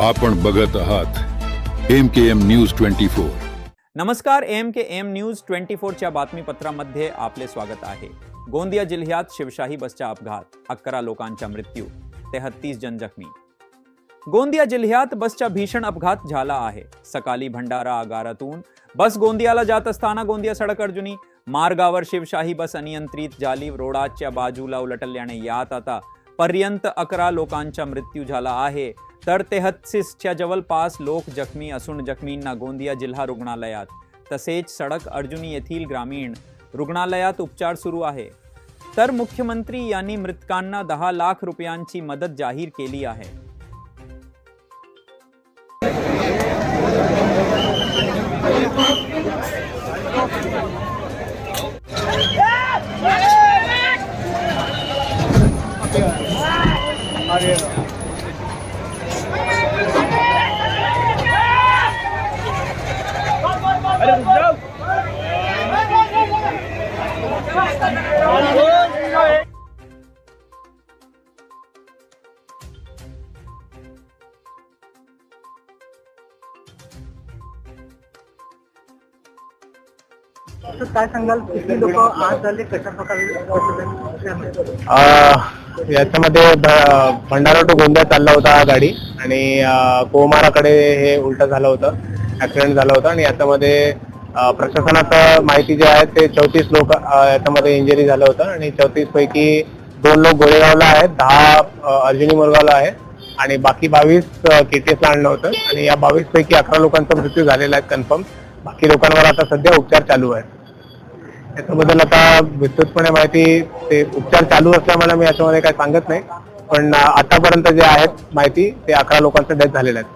आपण बघत आहात M K M news twenty four नमस्कार M K M news twenty फोरच्या बातमीपत्रामध्ये आपले स्वागत आहे. गोंदिया जिल्ह्यात शिवशाही बसचा अपघात अकरा लोकांचा मृत्यू तेहत्तीस जण जखमी. गोंदिया जिल्ह्यात बसचा भीषण अपघात झाला आहे. सकाळी भंडारा आगारातून बस गोंदियाला जात असताना गोंदिया सडक अर्जुनी मार्गावर शिवशाही बस अनियंत्रित झाली रोडाच्या बाजूला उलटल्याने यात आता पर्यंत अकरा लोकांचा मृत्यू झाला आहे. तर तेहत्तीसच्या जवळपास लोक जखमी असून जखमींना गोंदिया जिल्हा रुग्णालयात. तसेच सडक अर्जुनी येथील ग्रामीण रुग्णालयात उपचार सुरू आहे. तर मुख्यमंत्री यांनी मृतकांना दहा लाख रुपयांची मदत जाहीर केली आहे. काय सांगाल? किती लोक आज झाले कशा प्रकारे याच्यामध्ये भंडारा टू गोंदिया चालला होता हा गाडी. आणि कोमाराकडे हे उलट झालं होतं. ऍक्सिडेंट झाला होता. आणि याच्यामध्ये प्रशासनाचं माहिती जे आहे ते चौतीस लोक याच्यामध्ये इंजरी झालं होतं. आणि चौतीस पैकी दोन लोक गोरेगावला आहेत. दहा अर्जुनी मुरगावला आहे. आणि बाकी बावीस केटीएसला आणलं होतं. आणि या बावीस पैकी अकरा लोकांचा मृत्यू झालेला आहे कन्फर्म बाकी लोकांवर आता सध्या उपचार चालू आहे याच्याबद्दल आता विस्तृतपणे माहिती ते उपचार चालू असल्यामुळे मी याच्यामध्ये काही सांगत नाही. पण आतापर्यंत जे आहेत माहिती ते अकरा लोकांचे डेथ झालेले आहेत